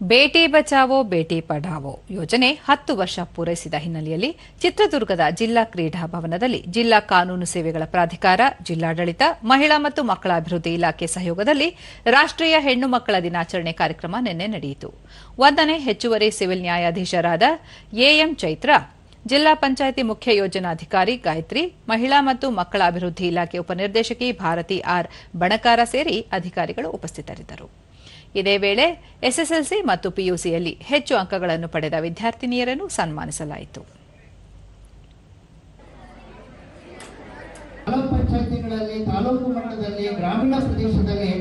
ಬೇಟಿ ಬಚಾವೋ, ಬೇಟಿ ಪಢಾವೋ ಯೋಜನೆ ಹತ್ತು ವರ್ಷ ಪೂರೈಸಿದ ಹಿನ್ನೆಲೆಯಲ್ಲಿ ಚಿತ್ರದುರ್ಗದ ಜಿಲ್ಲಾ ಕ್ರೀಡಾ ಭವನದಲ್ಲಿ ಜಿಲ್ಲಾ ಕಾನೂನು ಸೇವೆಗಳ ಪ್ರಾಧಿಕಾರ, ಜಿಲ್ಲಾಡಳಿತ, ಮಹಿಳಾ ಮತ್ತು ಮಕ್ಕಳ ಅಭಿವೃದ್ಧಿ ಇಲಾಖೆ ಸಹಯೋಗದಲ್ಲಿ ರಾಷ್ಟ್ರೀಯ ಹೆಣ್ಣು ಮಕ್ಕಳ ದಿನಾಚರಣೆ ಕಾರ್ಯಕ್ರಮ ನಿನ್ನೆ ನಡೆಯಿತು. ಒಂದನೇ ಹೆಚ್ಚುವರಿ ಸಿವಿಲ್ ನ್ಯಾಯಾಧೀಶರಾದ ಎಎಂ ಚೈತ್ರ ಜಿಲ್ಲಾ ಪಂಚಾಯಿತಿ ಮುಖ್ಯ ಯೋಜನಾಧಿಕಾರಿ ಗಾಯತ್ರಿ, ಮಹಿಳಾ ಮತ್ತು ಮಕ್ಕಳ ಅಭಿವೃದ್ಧಿ ಇಲಾಖೆ ಉಪನಿರ್ದೇಶಕಿ ಭಾರತಿ ಆರ್ ಬಣಕಾರ ಸೇರಿ ಅಧಿಕಾರಿಗಳು ಉಪಸ್ಥಿತರಿದ್ದರು. ಇದೇ ವೇಳೆ ಎಸ್ಎಸ್ಎಲ್ಸಿ ಮತ್ತು ಪಿಯುಸಿಯಲ್ಲಿ ಹೆಚ್ಚು ಅಂಕಗಳನ್ನು ಪಡೆದ ವಿದ್ಯಾರ್ಥಿನಿಯರನ್ನು ಸನ್ಮಾನಿಸಲಾಯಿತು. ತಾಲೂಕು ಮಟ್ಟದಲ್ಲಿ ಗ್ರಾಮೀಣ ಪ್ರದೇಶದಲ್ಲಿ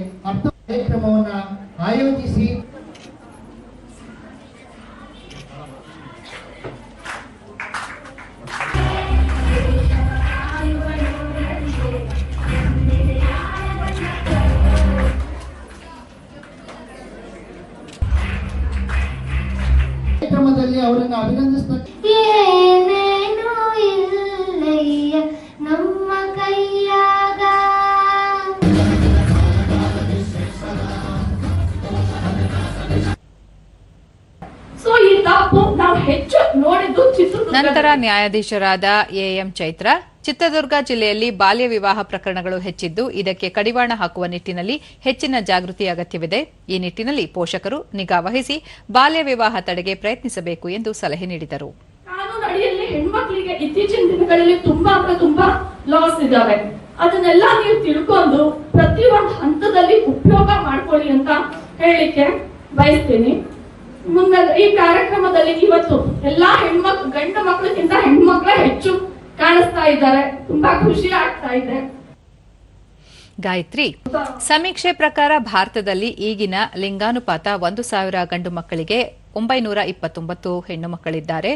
ಕಾರ್ಯಕ್ರಮದಲ್ಲಿ ಅವರನ್ನು ಅಭಿನಂದಿಸ್ತಾರೆ ನಮ್ಮ ಕೈಯಾಗ. ಸೊ ಈ ತಪ್ಪು ನಾವು ಹೆಚ್ಚು ನೋಡಿದ್ದು ಚಿತ್ರದುರ್ಗ ನಂತರ ನ್ಯಾಯಾಧೀಶರಾದ ಎಂ ಚೈತ್ರ ಚಿತ್ರದುರ್ಗ ಜಿಲ್ಲೆಯಲ್ಲಿ ಬಾಲ್ಯ ವಿವಾಹ ಪ್ರಕರಣಗಳು ಹೆಚ್ಚಿದ್ದು, ಇದಕ್ಕೆ ಕಡಿವಾಣ ಹಾಕುವ ನಿಟ್ಟಿನಲ್ಲಿ ಹೆಚ್ಚಿನ ಜಾಗೃತಿ ಅಗತ್ಯವಿದೆ. ಈ ನಿಟ್ಟಿನಲ್ಲಿ ಪೋಷಕರು ನಿಗಾ ವಹಿಸಿ ಬಾಲ್ಯ ವಿವಾಹ ತಡೆಗೆ ಪ್ರಯತ್ನಿಸಬೇಕು ಎಂದು ಸಲಹೆ ನೀಡಿದರು. ಹೆಣ್ಮಕ್ಳಿಗೆ ಇತ್ತೀಚಿನ ದಿನಗಳಲ್ಲಿ ತುಂಬಾ ಅಂದ್ರೆ ತುಂಬಾ ಲಾಸ್ ಇದಾವೆ. ಅದನ್ನೆಲ್ಲ ನೀವು ತಿಳ್ಕೊಂಡು ಪ್ರತಿ ಒಂದು ಹಂತದಲ್ಲಿ ಉಪಯೋಗ ಮಾಡ್ಕೊಳ್ಳಿ ಅಂತ ಹೇಳಿಕ್ಕೆ ಬಯಸ್ತೀನಿ. ಮುಂದೆ ಈ ಕಾರ್ಯಕ್ರಮದಲ್ಲಿ ಇವತ್ತು ಎಲ್ಲಾ ಹೆಣ್ಮಕ್ ಗಂಡು ಮಕ್ಕಳಿಗಿಂತ ಹೆಣ್ಮಕ್ಳೇ ಹೆಚ್ಚು ಕಾಣಿಸ್ತಾ ಇದ್ದಾರೆ ತುಂಬಾ ಖುಷಿ ಆಗ್ತಾ ಇದೆ. ಗಾಯತ್ರಿ ಸಮೀಕ್ಷೆ ಪ್ರಕಾರ ಭಾರತದಲ್ಲಿ ಈಗಿನ ಲಿಂಗಾನುಪಾತ ಒಂದು ಸಾವಿರ ಗಂಡು ಮಕ್ಕಳಿಗೆ ಒಂಬೈನೂರ ಇಪ್ಪತ್ತೊಂಬತ್ತು ಹೆಣ್ಣು ಮಕ್ಕಳಿದ್ದಾರೆ.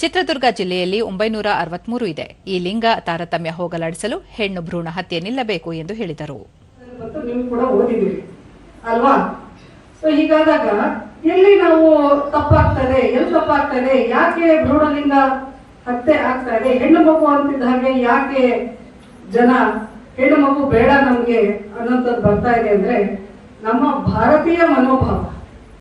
ಚಿತ್ರದುರ್ಗ ಜಿಲ್ಲೆಯಲ್ಲಿ ಒಂಬೈನೂರ ಅರವತ್ಮೂರು ಇದೆ. ಈ ಲಿಂಗ ತಾರತಮ್ಯ ಹೋಗಲಾಡಿಸಲು ಹೆಣ್ಣು ಭ್ರೂಣ ಹತ್ಯೆ ನಿಲ್ಲಬೇಕು ಎಂದು ಹೇಳಿದರು. ಅಲ್ವಾ? ಹೀಗಾದಾಗ ಎಲ್ಲಿ ನಾವು ತಪ್ಪಾಗ್ತದೆ ಎಲ್ಲಿ ತಪ್ಪಾಗ್ತದೆ ಯಾಕೆ ಭ್ರೂಣಲಿಂಗ ಹತ್ಯೆ ಆಗ್ತಾ ಇದೆ. ಹೆಣ್ಣು ಮಗು ಅಂತಿದ್ದ ಹಾಗೆ ಯಾಕೆ ಜನ ಹೆಣ್ಣು ಮಗು ಬೇಡ ನಮ್ಗೆ ಅನ್ನೋಂಥದ್ದು ಬರ್ತಾ ಇದೆ ಅಂದ್ರೆ ನಮ್ಮ ಭಾರತೀಯ ಮನೋಭಾವ.